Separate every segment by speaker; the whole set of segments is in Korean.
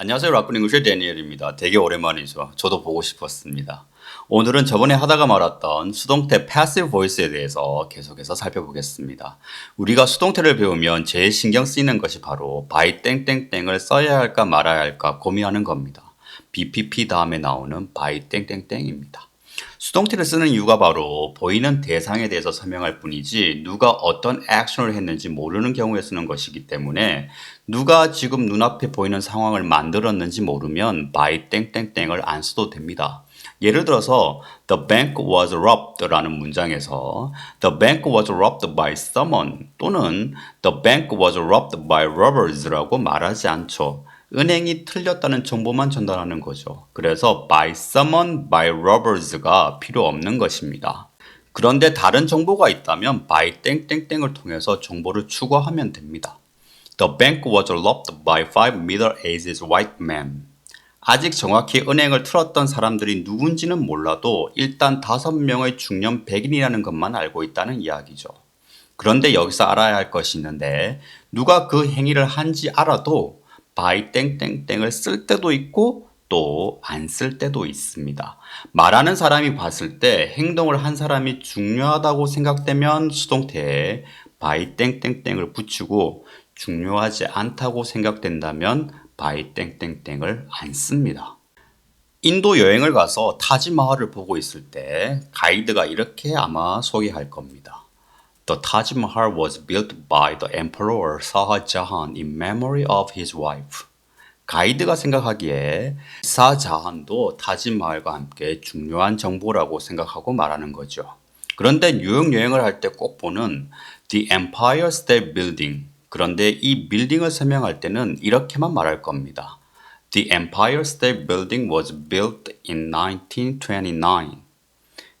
Speaker 1: 안녕하세요. 라쿠닝구의 데니엘입니다. 되게 오랜만이죠. 저도 보고 싶었습니다. 오늘은 저번에 하다가 말았던 수동태 passive voice에 대해서 계속해서 살펴보겠습니다. 우리가 수동태를 배우면 제일 신경 쓰이는 것이 바로 by 땡땡땡을 써야 할까 말아야 할까 고민하는 겁니다. BPP 다음에 나오는 by 땡땡땡입니다. 수동태를 쓰는 이유가 바로 보이는 대상에 대해서 설명할 뿐이지 누가 어떤 액션을 했는지 모르는 경우에 쓰는 것이기 때문에 누가 지금 눈앞에 보이는 상황을 만들었는지 모르면 by 땡땡땡을 안 써도 됩니다. 예를 들어서 The bank was robbed라는 문장에서 The bank was robbed by someone 또는 The bank was robbed by robbers라고 말하지 않죠. 은행이 틀렸다는 정보만 전달하는 거죠. 그래서 by someone, by robbers가 필요 없는 것입니다. 그런데 다른 정보가 있다면 by 땡땡땡을 통해서 정보를 추가하면 됩니다. The bank was robbed by five middle-aged white men. 아직 정확히 은행을 틀었던 사람들이 누군지는 몰라도 일단 다섯 명의 중년 백인이라는 것만 알고 있다는 이야기죠. 그런데 여기서 알아야 할 것이 있는데 누가 그 행위를 한지 알아도 by 땡땡땡을 쓸 때도 있고 또 안 쓸 때도 있습니다. 말하는 사람이 봤을 때 행동을 한 사람이 중요하다고 생각되면 수동태에 by 땡땡땡을 붙이고 중요하지 않다고 생각된다면 by 땡땡땡을 안 씁니다. 인도 여행을 가서 타지마할을 보고 있을 때 가이드가 이렇게 아마 소개할 겁니다. The Taj Mahal was built by the Emperor Shah Jahan in memory of his wife. 가이드가 생각하기에 사자한도 타지마할과 함께 중요한 정보라고 생각하고 말하는 거죠. 그런데 뉴욕 여행을 할 때 꼭 보는 The Empire State Building. 그런데 이 빌딩을 설명할 때는 이렇게만 말할 겁니다. The Empire State Building was built in 1929.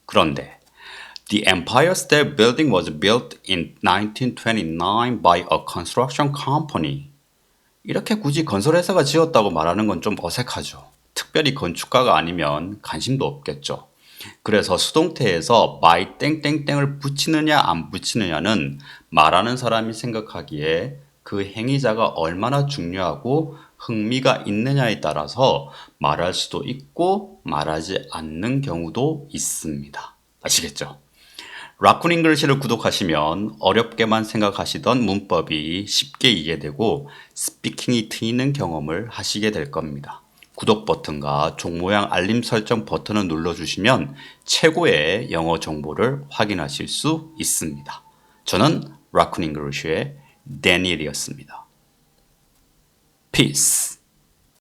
Speaker 1: 그런데 The Empire State Building was built in 1929 by a construction company. 이렇게 굳이 건설회사가 지었다고 말하는 건 좀 어색하죠. 특별히 건축가가 아니면 관심도 없겠죠. 그래서 수동태에서 by 땡땡땡을 붙이느냐 안 붙이느냐는 말하는 사람이 생각하기에 그 행위자가 얼마나 중요하고 흥미가 있느냐에 따라서 말할 수도 있고 말하지 않는 경우도 있습니다. 아시겠죠? 라쿤 잉글리시를 구독하시면 어렵게만 생각하시던 문법이 쉽게 이해되고 스피킹이 트이는 경험을 하시게 될 겁니다. 구독 버튼과 종 모양 알림 설정 버튼을 눌러주시면 최고의 영어 정보를 확인하실 수 있습니다. 저는 라쿤 잉글리시의 데니엘이었습니다. Peace.